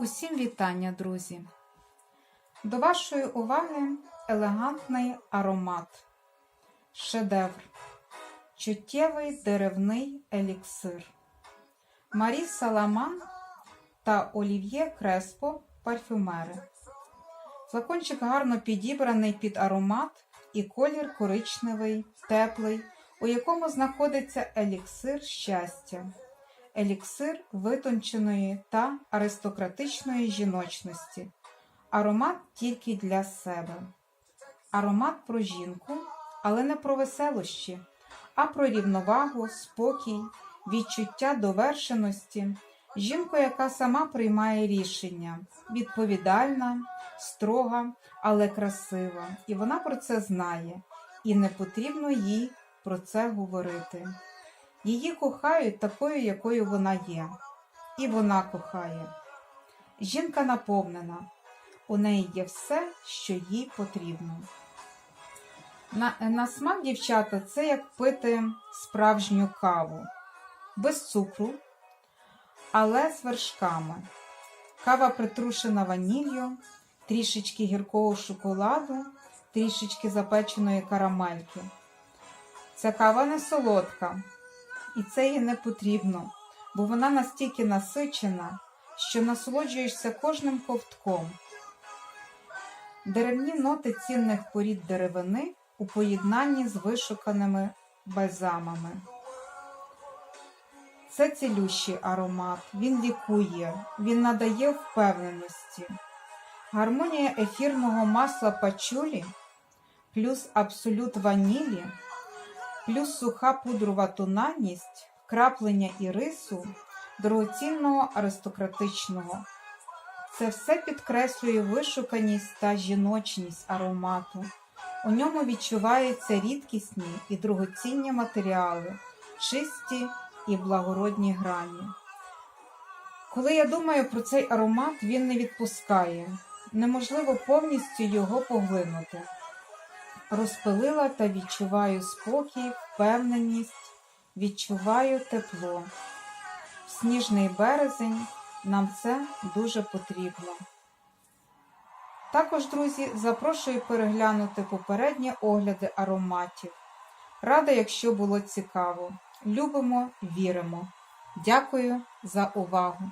Усім вітання, друзі! До вашої уваги елегантний аромат, шедевр, чуттєвий деревний еліксир. Марі Саламан та Олів'є Креспо парфюмери. Флакончик гарно підібраний під аромат і колір коричневий, теплий, у якому знаходиться еліксир щастя еліксир витонченої та аристократичної жіночності. Аромат тільки для себе. Аромат про жінку, але не про веселощі, а про рівновагу, спокій, відчуття довершеності, жінку, яка сама приймає рішення, відповідальна, строга, але красива. І вона про це знає, і не потрібно їй про це говорити. Її кохають такою, якою вона є, і вона кохає. Жінка наповнена, у неї є все, що їй потрібно. На, на смак, дівчата, це як пити справжню каву, без цукру, але з вершками. Кава притрушена ваніллю, трішечки гіркого шоколаду, трішечки запеченої карамельки. Ця кава не солодка, і це їй не потрібно, бо вона настільки насичена, що насолоджуєшся кожним ковтком. Деревні ноти цінних порід деревини у поєднанні з вишуканими бальзамами. Це цілющий аромат, він лікує, він надає впевненості. Гармонія ефірного масла пачулі плюс абсолют ванілі плюс суха пудрова тональність, краплення ірису, дорогоцінного аристократичного. Це все підкреслює вишуканість та жіночність аромату. У ньому відчуваються рідкісні і дорогоцінні матеріали, чисті і благородні грані. Коли я думаю про цей аромат, він не відпускає, неможливо повністю його поглинути розпилила та відчуваю спокій, впевненість, відчуваю тепло. В сніжний березень нам це дуже потрібно. Також, друзі, запрошую переглянути попередні огляди ароматів. Рада, якщо було цікаво. Любимо, віримо. Дякую за увагу!